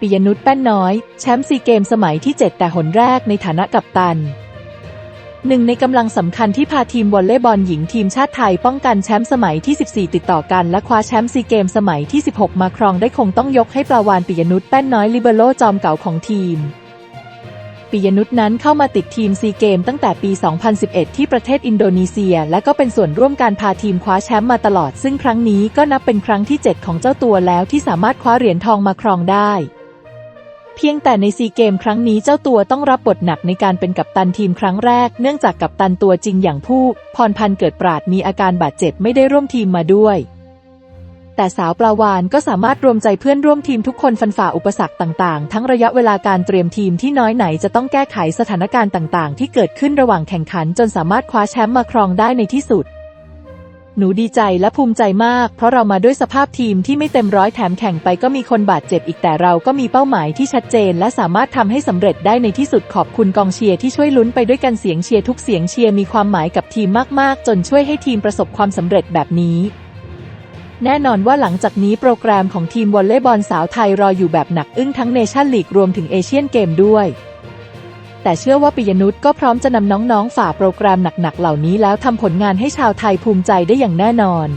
ปิยนุชแป้นน้อย แชมป์ซีเกมสมัยที่ 7 แต่หนแรกในฐานะกัปตัน หนึ่งในกำลังสำคัญที่พาทีมวอลเลย์บอลหญิงทีมชาติไทยป้องกันแชมป์สมัยที่ 14 ติดต่อกัน และคว้าแชมป์ซีเกมสมัยที่ 16 มาครองได้คงต้องยกให้ปลาวานปิยนุชแป้นน้อยลิเบโรจอมเก่าของทีมปิยนุชนั้นเข้ามาติดทีมซีเกมตั้งแต่ปี 2011 ที่ประเทศอินโดนีเซีย และก็เป็นส่วนร่วมการพาทีมคว้าแชมป์มาตลอด ซึ่งครั้งนี้ก็นับเป็นครั้งที่ 7 ของเจ้าตัวแล้วที่สามารถคว้าเหรียญทองมาครองได้ เพียงแต่ในซีเกมครั้งนี้เจ้าตัวต้องรับบทหนักในการเป็นกัปตันทีมครั้งแรก เนื่องจากกัปตันตัวจริงอย่างผู้ พรพันธ์เกิดปราดมีอาการบาดเจ็บไม่ได้ร่วมทีมมาด้วย แต่สาวปลาวานก็สามารถรวมใจเพื่อนร่วมทีมทุกคนฟันฝ่าอุปสรรคต่างๆ ทั้งระยะเวลาการเตรียมทีมที่น้อยไหนจะต้องแก้ไขสถานการณ์ต่างๆ ที่เกิดขึ้นระหว่างแข่งขันจนสามารถคว้าแชมป์มาครองได้ในที่สุด หนูดีใจและภูมิใจมาก เพราะเรามาด้วยสภาพทีมที่ไม่เต็มร้อยแถมแข่งไปก็มีคนบาดเจ็บอีกแต่เราก็มีเป้าหมายที่ชัดเจน และสามารถทำให้สำเร็จได้ในที่สุดขอบคุณกองเชียร์ที่ช่วยลุ้นไปด้วยกันเสียงเชียร์ทุกเสียงเชียร์มีความหมายกับทีมมาก ๆ จนช่วยให้ทีมประสบความสำเร็จแบบนี้แน่นอนว่าหลังจากนี้โปรแกรมของทีมวอลเลย์บอลสาวไทยรออยู่แบบหนักอึ้งทั้งเนชั่นลีกรวมถึงเอเชียนเกมด้วย แต่เชื่อว่าปิยนุชก็พร้อมจะนำน้องๆ ฝ่าโปรแกรมหนักๆ เหล่านี้แล้วทำผลงานให้ชาวไทยภูมิใจได้อย่างแน่นอน